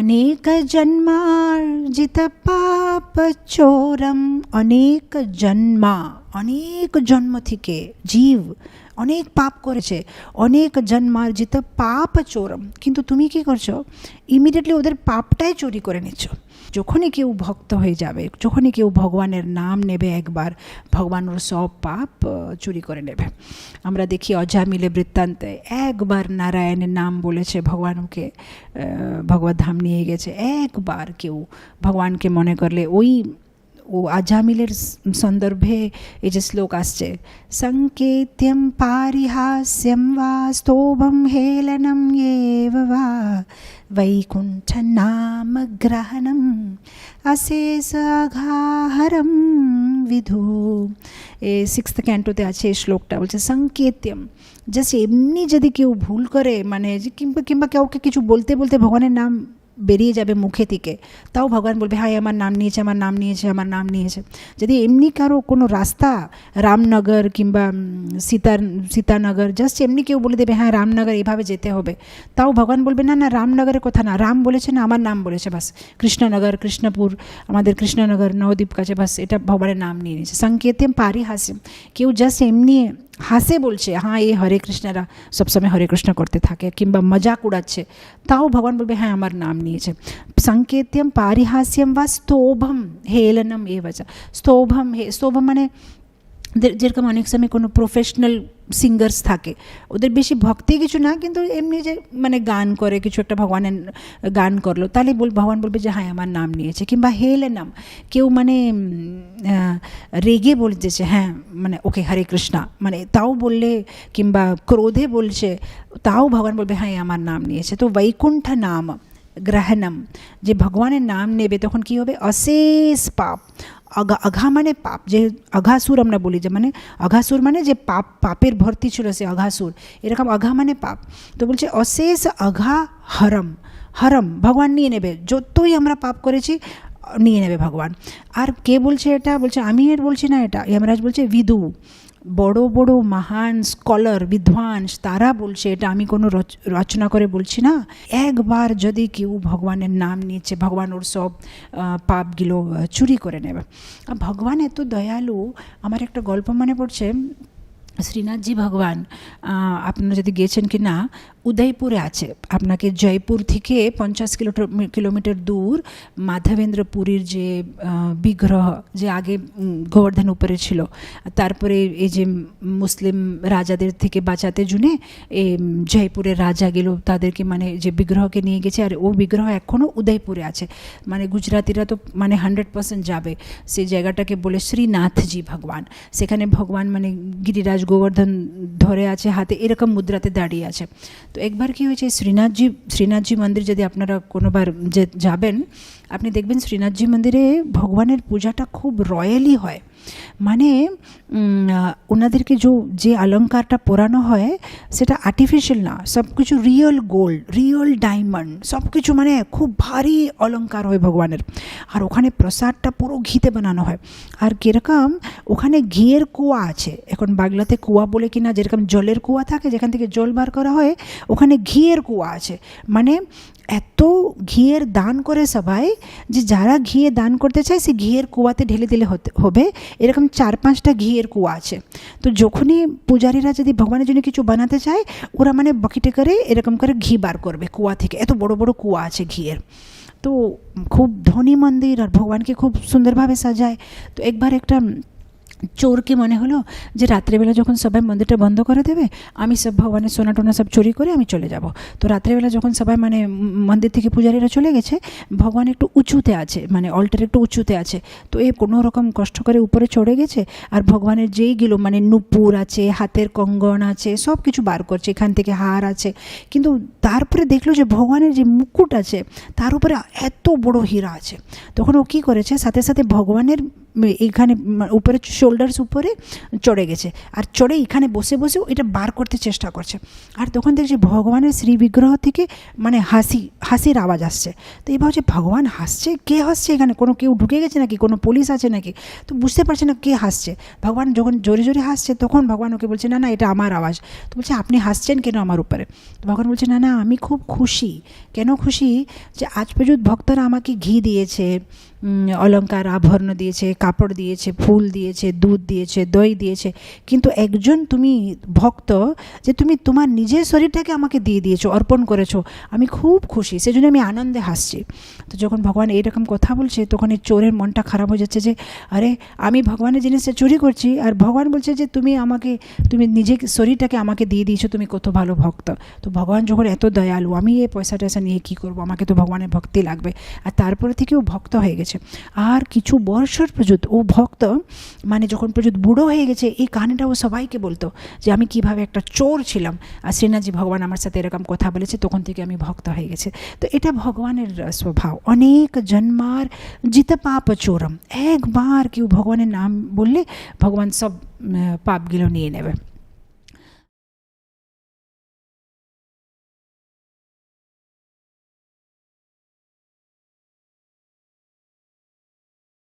অনেক জন্মার্জিত পাপ চোরম অনেক জন্মা অনেক জন্ম থেকে জীব অনেক পাপ করেছে, অনেক জন্মার্জিত পাপ চোরম। কিন্তু তুমি কি করছ? ইমিডিয়েটলি ওদের পাপটাই চুরি করে নিচ্ছ। যখনই কেউ ভক্ত হয়ে যাবে, যখনই কেউ ভগবানের নাম নেবে একবার, ভগবান ওর সব পাপ চুরি করে নেবে। আমরা দেখি অজামিলে বৃত্তান্তে একবার নারায়ণের নাম বলেছে ভগবান ওকে ভগবত ধাম নিয়ে গেছে। একবার কেউ ভগবানকে মনে করলে ওই ও আজামিলের স- সন্দর্ভে এই যে শ্লোক আসছে সংকেত্যম পারিহাস্যম বা স্তোভম হেলনম এব বা বৈকুণ্ঠ নাম গ্রহণম অশেষ আঘাহরম বিধু এ সিক্সথ ক্যান্টোতে আছে এই শ্লোকটা বলছে সংকেত্যম জাস্ট এমনি যদি কেউ ভুল করে মানে যে কিংবা কিংবা কাউকে কিছু বলতে বলতে ভগবানের নাম বেরিয়ে যাবে মুখে থেকে, তাও ভগবান বলবে হাই আমার নাম নিয়েছে, আমার নাম নিয়েছে, আমার নাম নিয়েছে। যদি এমনি কারও কোনো রাস্তা, রামনগর কিংবা সীতার, সীতানগর জাস্ট এমনি কেউ বলে দেবে হ্যাঁ রামনগর এইভাবে যেতে হবে। তাও ভগবান বলবে, না না, রামনগরের কথা না, রাম বলেছে না, আমার নাম বলেছে, বাস। কৃষ্ণনগর, কৃষ্ণপুর, আমাদের কৃষ্ণনগর নবদ্বীপ কাছে, বাস, এটা ভগবানের নাম নিয়ে নিয়েছে। সংকেতেম পারি হাসিম কেউ জাস্ট এমনি হাসে বলছে হ্যাঁ এই হরে কৃষ্ণরা সবসময় হরে কৃষ্ণ করতে থাকে কিংবা মজাক উড়াচ্ছে তাও ভগবান বলবে হ্যাঁ আমার নাম নিয়েছে সংকেত্যম পারিহাস্যম বা স্তোভম হেলনম এ বচা স্তোভম হে স্তোভম মানে যে- যেরকম অনেক সময় কোনো প্রফেশনাল সিঙ্গার্স থাকে, ওদের বেশি ভক্তি কিছু না, কিন্তু এমনি যে মানে গান করে, কিছু একটা ভগবানের গান করল, তাহলে বল, ভগবান বলবে যে হ্যাঁ আমার নাম নিয়েছে। কিংবা হেলে নাম, কেউ মানে রেগে বলতেছে হ্যাঁ মানে ওকে হরে কৃষ্ণা। মানে তাও বললে কিংবা ক্রোধে বলছে, তাও ভগবান বলবে হ্যাঁ আমার নাম নিয়েছে। তো বৈকুণ্ঠ নাম, গ্রহণম, যে ভগবানের নাম নেবে, তখন কি হবে? অশেষ পাপ। অঘা অঘা মানে পাপ, যে অঘাসুর আমরা বলি, যে মানে অঘাসুর মানে যে পাপ, পাপের ভর্তি ছিল সে অঘাসুর এরকম অঘা মানে পাপ। তো বলছে, অশেষ অঘা হরম হরম, ভগবান নিয়ে নেবে, যতই আমরা পাপ করেছি, নিয়ে নেবে ভগবান। আর কে বলছে এটা? বলছে আমি এর বলছি না এটা যমরাজ বলছে, বিদু। বড় বড় মহান স্কলার বিদ্বাংস তারা বলছে, এটা আমি কোনো রচ- রচনা করে বলছি না। একবার যদি কেউ ভগবানের নাম নিয়েছে, ভগবান ওর সব পাপগুলো চুরি করে নেবে। ভগবান এত দয়ালু, আমার একটা গল্প মনে পড়ছে। শ্রীনাথজি ভগবান আপনারা যদি গেছেন কি না উদয়পুরে আছে। আপনাকে জয়পুর থেকে পঞ্চাশ কিলোমিটার কিলোমিটার দূর মাধবেন্দ্র পুরীর যে বিগ্রহ, যে আগে গোবর্ধন উপরে ছিল, তারপরে এই যে মুসলিম রাজাদের থেকে বাঁচাতে জুনে, এ, জয়পুরের রাজা গেল, তাদেরকে মানে যে বিগ্রহকে নিয়ে গেছে, আর ও বিগ্রহ এখনও উদয়পুরে আছে। মানে গুজরাতিরা তো মানে হান্ড্রেড পার্সেন্ট যাবে। সেই জায়গাটাকে বলে শ্রীনাথজি ভগবান। সেখানে ভগবান মানে গিরিরাজ গোবর্ধন ধরে আছে, হাতে এরকম মুদ্রাতে দাঁড়িয়ে আছে। তো একবার কী হয়েছে, শ্রীনাথজি শ্রীনাথজি মন্দির যদি আপনারা কোনোবার যে যাবেন, আপনি দেখবেন শ্রীনাথজি মন্দিরে ভগবানের পূজাটা খুব রয়্যালি হয়। মানে ওনাদেরকে যে যে অলঙ্কারটা পরানো হয়, সেটা আর্টিফিশিয়াল না সব কিছু রিয়েল গোল্ড রিয়েল ডায়মন্ড সব কিছু মানে খুব ভারী অলঙ্কার হয় ভগবানের। আর ওখানে প্রসাদটা পুরো ঘিতে বানানো হয়। আর কীরকম, ওখানে ঘিয়ের কুয়া আছে। এখন বাংলাতে কুয়া বলে কি না যেরকম জলের কুয়া থাকে, যেখান থেকে জল বার করা হয়, ওখানে ঘিয়ের কুয়া আছে। মানে এত ঘিয়ের দান করে সবাই যে যারা ঘিয়ে দান করতে চায়, সে ঘিয়ের কুয়াতে ঢেলে দিলে হতে, হবে। এরকম চার পাঁচটা ঘিয়ের কুয়া আছে। তো যখনই পূজারীরা যদি ভগবানের জন্য কিছু বানাতে চায়, ওরা মানে বকিটে করে এরকম করে ঘি বার করবে কুয়া থেকে। এত বড় বড় কুয়া আছে ঘিয়ের। তো খুব ধনী মন্দির আর ভগবানকে খুব সুন্দরভাবে সাজায়। তো একবার একটা চোরকে মনে হলো যে রাত্রেবেলা যখন সবাই মন্দিরটা বন্ধ করে দেবে আমি সব ভগবানের সোনা টোনা সব চুরি করে আমি চলে যাব। তো রাত্রেবেলা যখন সবাই মানে মন্দির থেকে পূজারীরা চলে গেছে ভগবান একটু উঁচুতে আছে মানে অল্টার একটু উঁচুতে আছে। তো এ কোনো রকম কষ্ট করে উপরে চড়ে গেছে আর ভগবানের যেইগুলো মানে নুপুর আছে হাতের কঙ্গন আছে সব কিছু বার করছে এখান থেকে হার আছে। কিন্তু তারপরে দেখল যে ভগবানের যে মুকুট আছে তার উপরে এত বড় হীরা আছে। তখন ও কী করেছে সাথে সাথে ভগবানের এখানে উম, উপরে শোল্ডার্স উপরে চড়ে গেছে। আর চড়ে এখানে বসে বসেও এটা বার করতে চেষ্টা করছে। আর তখন দেখছি ভগবানের শ্রী বিগ্রহ থেকে মানে হাসি, হাসির আওয়াজ আসছে। তো এই ভাবছে, ভগবান হাসছে? কে হাসছে এখানে? কোনো কেউ ঢুকে গেছে নাকি? কোনো পুলিশ আছে নাকি? তো বুঝতে পারছে না কে হাসছে। ভগবান যখন জোরে জোরে হাসছে, তখন ভগবান ওকে বলছে, না না, এটা আমার আওয়াজ। তো বলছে, আপনি হাসছেন কেন আমার উপরে? তো ভগবান বলছে, না না, আমি খুব খুশি। কেন খুশি? যে আজ পর্যন্ত ভক্তরা আমাকে ঘি দিয়েছে উম, অলংকার আভরণ দিয়েছে কাপড় দিয়েছে ফুল দিয়েছে দুধ দিয়েছে দই দিয়েছে। কিন্তু একজন তুমি ভক্ত যে তুমি তোমার নিজের শরীরটাকে আমাকে দিয়ে দিয়েছ অর্পণ করেছ আমি খুব খুশি। সেজন্য আমি আনন্দে হাসছি। তো যখন ভগবান এইরকম কথা বলছে তখন এই চোরের মনটা খারাপ হয়ে যাচ্ছে যে আরে আমি ভগবানের জিনিসটা চুরি করছি আর ভগবান বলছে যে তুমি আমাকে তুমি নিজে শরীরটাকে আমাকে দিয়ে দিয়েছ তুমি কত ভালো ভক্ত। তো ভগবান যখন এত দয়ালু আমি এই পয়সা টয়সা নিয়ে কী করব? আমাকে তো ভগবানের ভক্তি লাগবে। আর তারপরে থেকেও ভক্ত হয়ে গেছে। আর কিছু বর্ষর পর্যন্ত ও ভক্ত মানে যখন পর্যন্ত বুড়ো হয়ে গেছে, এই কাহিনিটা ও সবাইকে বলতো যে আমি কীভাবে একটা চোর ছিলাম। আর শ্রীনাথজি ভগবান আমার সাথে এরকম কথা বলেছে, তখন থেকে আমি ভক্ত হয়ে গেছে। তো এটা ভগবানের স্বভাব। অনেক জন্মার জিত পাপ চোরম। একবার কেউ ভগবানের নাম বললে, ভগবান সব পাপগুলো নিয়ে নেবে।